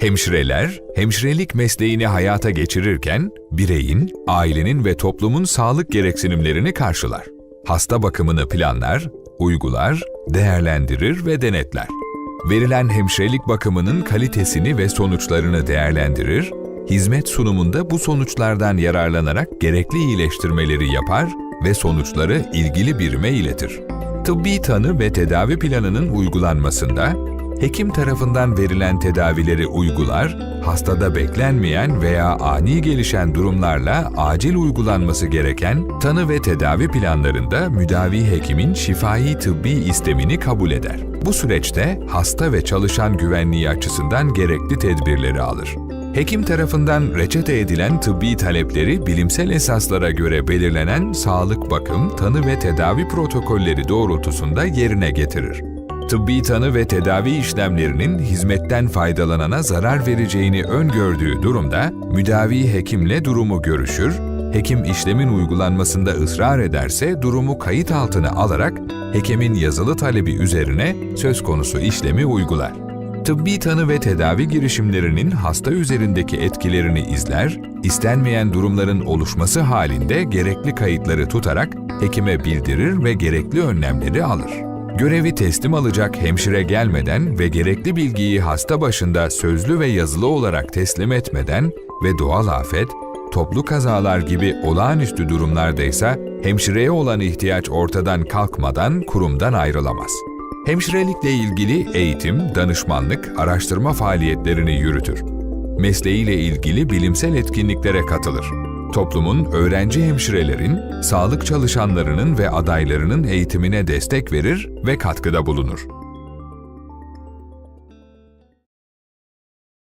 Hemşireler, hemşirelik mesleğini hayata geçirirken bireyin, ailenin ve toplumun sağlık gereksinimlerini karşılar. Hasta bakımını planlar, uygular, değerlendirir ve denetler. Verilen hemşirelik bakımının kalitesini ve sonuçlarını değerlendirir, hizmet sunumunda bu sonuçlardan yararlanarak gerekli iyileştirmeleri yapar ve sonuçları ilgili birime iletir. Tıbbi tanı ve tedavi planının uygulanmasında, hekim tarafından verilen tedavileri uygular, hastada beklenmeyen veya ani gelişen durumlarla acil uygulanması gereken tanı ve tedavi planlarında müdavi hekimin şifai tıbbi istemini kabul eder. Bu süreçte hasta ve çalışan güvenliği açısından gerekli tedbirleri alır. Hekim tarafından reçete edilen tıbbi talepleri bilimsel esaslara göre belirlenen sağlık bakım, tanı ve tedavi protokolleri doğrultusunda yerine getirir. Tıbbi tanı ve tedavi işlemlerinin hizmetten faydalanana zarar vereceğini öngördüğü durumda müdavi hekimle durumu görüşür, hekim işlemin uygulanmasında ısrar ederse durumu kayıt altına alarak hekimin yazılı talebi üzerine söz konusu işlemi uygular. Tıbbi tanı ve tedavi girişimlerinin hasta üzerindeki etkilerini izler, istenmeyen durumların oluşması halinde gerekli kayıtları tutarak hekime bildirir ve gerekli önlemleri alır. Görevi teslim alacak hemşire gelmeden ve gerekli bilgiyi hasta başında sözlü ve yazılı olarak teslim etmeden ve doğal afet, toplu kazalar gibi olağanüstü durumlarda ise hemşireye olan ihtiyaç ortadan kalkmadan kurumdan ayrılamaz. Hemşirelikle ilgili eğitim, danışmanlık, araştırma faaliyetlerini yürütür. Mesleğiyle ilgili bilimsel etkinliklere katılır. Toplumun öğrenci hemşirelerin, sağlık çalışanlarının ve adaylarının eğitimine destek verir ve katkıda bulunur.